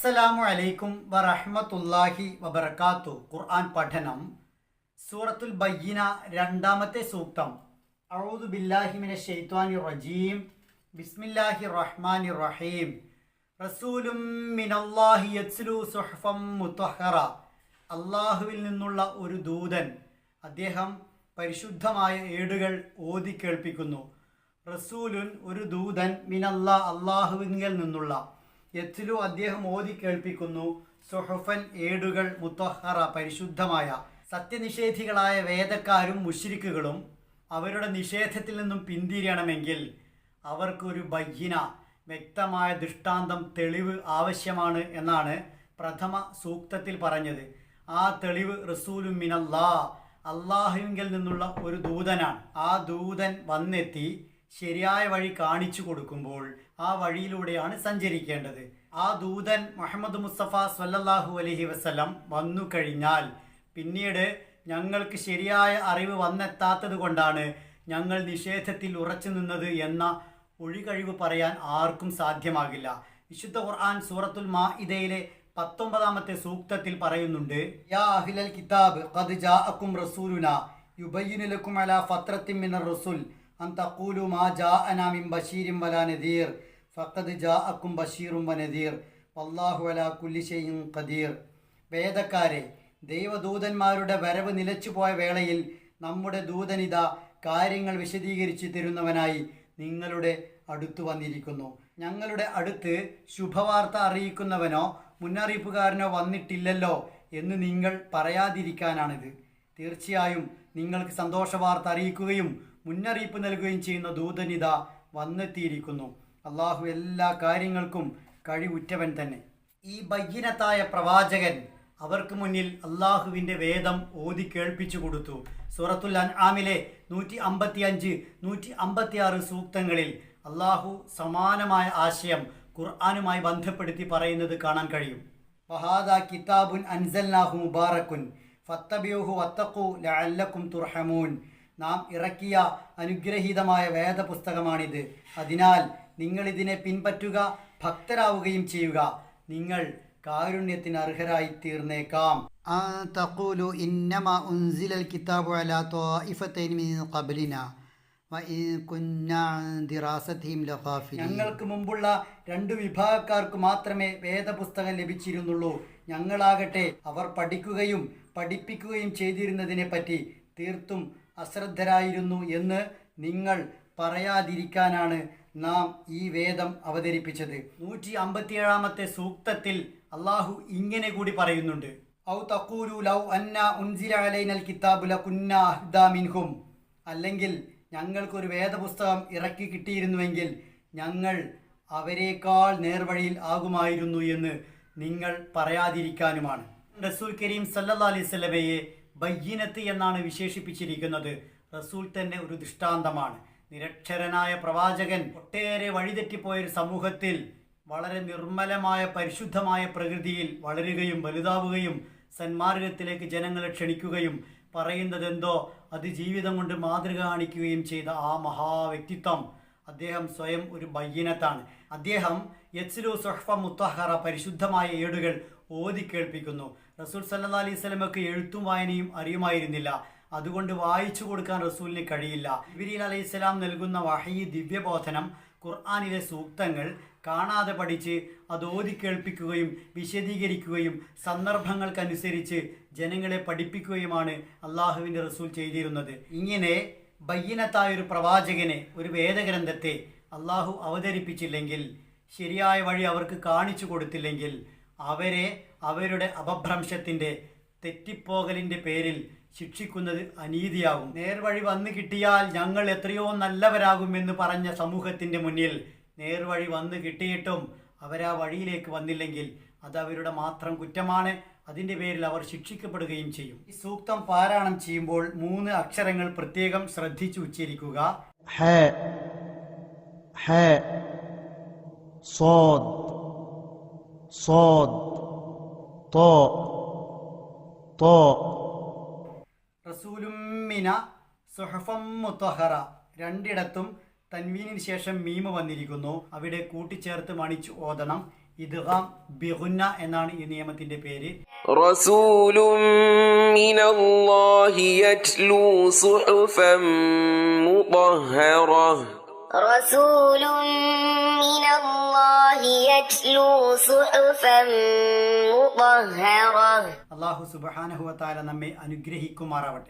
അസ്സലാമു അലൈക്കും വറഹ്മത്തുള്ളാഹി വബർക്കാത്തു ഖുർആൻ പഠനം സൂറത്തുൽ ബയ്യന രണ്ടാമത്തെ സൂക്തം. അഊദു ബില്ലാഹി മിനശ് ശൈത്വാനിർ റജീം. ബിസ്മില്ലാഹി റഹ്മാനി റഹീം. റസൂലും മിനല്ലാഹി യത്സ്ലു സുഹ്ഫം മുത്തഹറ. അല്ലാഹുവിൽ നിന്നുള്ള ഒരു ദൂതൻ അദ്ദേഹം പരിശുദ്ധമായ ഏടുകൾ ഓതി കേൾപ്പിക്കുന്നു. റസൂലുൻ ഒരു ദൂതൻ മിനല്ലാ അള്ളാഹുവിൽ നിന്നുള്ള യത്ലു അദ്ദേഹം ഓതി കേൾപ്പിക്കുന്നു. സുഹുഫൻ ഏടുകൾ മുത്തഹറ പരിശുദ്ധമായ സത്യനിഷേധികളായ വേദക്കാരും മുഷിരിക്കുകളും അവരുടെ നിഷേധത്തിൽ നിന്നും പിന്തിരിയണമെങ്കിൽ അവർക്കൊരു ബയ്യന വ്യക്തമായ ദൃഷ്ടാന്തം തെളിവ് ആവശ്യമാണ് എന്നാണ് പ്രഥമ സൂക്തത്തിൽ പറഞ്ഞത്. ആ തെളിവ് റസൂലു മിനല്ലാ അള്ളാഹുവിങ്കിൽ നിന്നുള്ള ഒരു ദൂതനാണ്. ആ ദൂതൻ വന്നെത്തി ശരിയായ വഴി കാണിച്ചു കൊടുക്കുമ്പോൾ ആ വഴിയിലൂടെയാണ് സഞ്ചരിക്കേണ്ടത്. ആ ദൂതൻ മുഹമ്മദ് മുസ്തഫ സ്വല്ലല്ലാഹു അലഹി വസ്ലം വന്നു കഴിഞ്ഞാൽ പിന്നീട് ഞങ്ങൾക്ക് ശരിയായ അറിവ് വന്നെത്താത്തത് കൊണ്ടാണ് ഞങ്ങൾ നിഷേധത്തിൽ ഉറച്ചു നിന്നത് എന്ന ഒഴികഴിവ് പറയാൻ ആർക്കും സാധ്യമാകില്ല. വിശുദ്ധ ഖുർആൻ സൂറത്തുൽ മാ ഇതയിലെ പത്തൊമ്പതാമത്തെ സൂക്തത്തിൽ പറയുന്നുണ്ട് യാ അഹ്ലൽ കിതാബ് ഖദ് റസൂലുന യുബയ്യിനു ലക്കും അലാ ഫത്രത്തിൻ മിനർ റസുൽ അൻ തഖൂലു മാ ജാഅനാ മിൻ ബശീരിൻ വലാ നദീർ ഫഖദ് ജാഅക്കും ബഷീറും വനദീർ വല്ലാഹു അലാ കുല്ലി ഷൈഇൻ ഖദീർ വേദക്കാരെ ദൈവദൂതന്മാരുടെ വരവ് നിലച്ചുപോയ വേളയിൽ നമ്മുടെ ദൂതനിത കാര്യങ്ങൾ വിശദീകരിച്ച് തരുന്നവനായി നിങ്ങളുടെ അടുത്തു വന്നിരിക്കുന്നു. ഞങ്ങളുടെ അടുത്ത് ശുഭവാർത്ത അറിയിക്കുന്നവനോ മുന്നറിയിപ്പുകാരനോ വന്നിട്ടില്ലല്ലോ എന്ന് നിങ്ങൾ പറയാതിരിക്കാനാണിത്. തീർച്ചയായും നിങ്ങൾക്ക് സന്തോഷ വാർത്ത അറിയിക്കുകയും മുന്നറിയിപ്പ് നൽകുകയും ചെയ്യുന്ന ദൂതനിത വന്നെത്തിയിരിക്കുന്നു. അള്ളാഹു എല്ലാ കാര്യങ്ങൾക്കും കഴിവുറ്റവൻ തന്നെ. ഈ ബയ്യനത്തായ പ്രവാചകൻ അവർക്ക് മുന്നിൽ അള്ളാഹുവിന്റെ വേദം ഓതി കേൾപ്പിച്ചു കൊടുത്തു. സൂറത്തുൽ അൻആമിലെ നൂറ്റി അമ്പത്തി അഞ്ച് നൂറ്റി അമ്പത്തി ആറ് സൂക്തങ്ങളിൽ അള്ളാഹു സമാനമായ ആശയം ഖുർആാനുമായി ബന്ധപ്പെടുത്തി പറയുന്നത് കാണാൻ കഴിയും. വഹാദ കിതാബുൻ അൻസൽനാഹു മുബാറക്കുൻ. ഫത്തബിയുഹു വത്തഖു ലഅല്ലക്കും തുർഹമൂൻ. നാം ഇറക്കിയ അനുഗ്രഹീതമായ വേദപുസ്തകമാണിത്. അതിനാൽ നിങ്ങൾ ഇതിനെ പിൻപറ്റുക ഭക്തരാവുകയും ചെയ്യുക. നിങ്ങൾ കാരുണ്യത്തിന് അർഹരായി തീർന്നേക്കാം തഖൂലു ഇന്നമ ഉൻസിലൽ കിതാബു അലാ ത്വാഇഫത്തൈൻ മിൻ ഖബ്ലിന. ഞങ്ങൾക്ക് മുമ്പുള്ള രണ്ടു വിഭാഗക്കാർക്ക് മാത്രമേ വേദപുസ്തകം ലഭിച്ചിരുന്നുള്ളൂ. ഞങ്ങളാകട്ടെ അവർ പഠിക്കുകയും പഠിപ്പിക്കുകയും ചെയ്തിരുന്നതിനെ പറ്റി തീർത്തും അശ്രദ്ധരായിരുന്നു എന്ന് നിങ്ങൾ പറയാതിരിക്കാനാണ് നാം ഈ വേദം അവതരിപ്പിച്ചത്. നൂറ്റി അമ്പത്തിയേഴാമത്തെ സൂക്തത്തിൽ അള്ളാഹു ഇങ്ങനെ കൂടി പറയുന്നുണ്ട്. ഔ തക്കൂരു ലൗ അന്ന ഉൻസില അലൈനൽ കിതാബു കുന്ന അഹ്ദാ മിൻഹും. അല്ലെങ്കിൽ ഞങ്ങൾക്കൊരു വേദപുസ്തകം ഇറക്കി കിട്ടിയിരുന്നുവെങ്കിൽ ഞങ്ങൾ അവരെക്കാൾ നേർവഴിയിൽ ആകുമായിരുന്നു എന്ന് നിങ്ങൾ പറയാതിരിക്കാനുമാണ്. റസൂൽ കരീം സല്ലാ അലൈഹി സ്വലമയെ ബയ്യനത്ത് എന്നാണ് വിശേഷിപ്പിച്ചിരിക്കുന്നത്. റസൂൽ തന്നെ ഒരു ദൃഷ്ടാന്തമാണ്. നിരക്ഷരനായ പ്രവാചകൻ ഒട്ടേറെ വഴിതെറ്റിപ്പോയ ഒരു സമൂഹത്തിൽ വളരെ നിർമ്മലമായ പരിശുദ്ധമായ പ്രകൃതിയിൽ വളരുകയും വലുതാവുകയും സന്മാർഗത്തിലേക്ക് ജനങ്ങളെ ക്ഷണിക്കുകയും പറയുന്നതെന്തോ അത് ജീവിതം കൊണ്ട് മാതൃക കാണിക്കുകയും ചെയ്ത ആ മഹാവ്യക്തിത്വം അദ്ദേഹം സ്വയം ഒരു ബയ്യനത്താണ്. അദ്ദേഹം യത്സുലു സൊഹ്ഫ മുത്തഹറ പരിശുദ്ധമായ ഏടുകൾ ഓതി കേൾപ്പിക്കുന്നു. റസൂൽ സല്ലാ അലൈഹി സ്വലമക്ക് എഴുത്തും വായനയും അറിയുമായിരുന്നില്ല. അതുകൊണ്ട് വായിച്ചു കൊടുക്കാൻ റസൂലിന് കഴിയില്ല. ഇബിരി അലൈഹി സ്വലാം നൽകുന്ന വഹീ ദിവ്യബോധനം ഖുർആാനിലെ സൂക്തങ്ങൾ കാണാതെ പഠിച്ച് അത് ഓതി കേൾപ്പിക്കുകയും വിശദീകരിക്കുകയും സന്ദർഭങ്ങൾക്കനുസരിച്ച് ജനങ്ങളെ പഠിപ്പിക്കുകയുമാണ് അള്ളാഹുവിന്റെ റസൂൽ ചെയ്തിരുന്നത്. ഇങ്ങനെ ബയ്യനത്തായ ഒരു പ്രവാചകനെ ഒരു വേദഗ്രന്ഥത്തെ അള്ളാഹു അവതരിപ്പിച്ചില്ലെങ്കിൽ ശരിയായ വഴി അവർക്ക് കാണിച്ചു കൊടുത്തില്ലെങ്കിൽ അവരെ അവരുടെ അപഭ്രംശത്തിന്റെ തെറ്റിപ്പോകലിന്റെ പേരിൽ ശിക്ഷിക്കുന്നത് അനീതിയാകും. നേർവഴി വന്നു കിട്ടിയാൽ ഞങ്ങൾ എത്രയോ നല്ലവരാകുമെന്ന് പറഞ്ഞ സമൂഹത്തിന്റെ മുന്നിൽ നേർവഴി വന്നു കിട്ടിയിട്ടും അവരാ വഴിയിലേക്ക് വന്നില്ലെങ്കിൽ അത് അവരുടെ മാത്രം കുറ്റമാണ്. അതിന്റെ പേരിൽ അവർ ശിക്ഷിക്കപ്പെടുകയും ചെയ്യും. ഈ സൂക്തം പാരായണം ചെയ്യുമ്പോൾ മൂന്ന് അക്ഷരങ്ങൾ പ്രത്യേകം ശ്രദ്ധിച്ചു ഉച്ചരിക്കുക. ഹേ ഹേ സോദ്. صاد طاء طاء റസൂലും മിന സുഹഫം മുത്തഹറ രണ്ടിടത്തും തൻവീനിന് ശേഷം മീമ വന്നിരിക്കുന്നു അവിടെ കൂട്ടിച്ചേർത്ത് മണിച്ചു ഓതണം ഇദ്ഗാം ബിഗുന്ന എന്നാണ് ഈ നിയമത്തിന്റെ പേര് رسول من الله يتلو صحفا مطهرة رسول من الله يتلو صحفا مطهرة അള്ളാഹു സുബാനഹുവത്താല നമ്മെ അനുഗ്രഹിക്കുമാറാവട്ടെ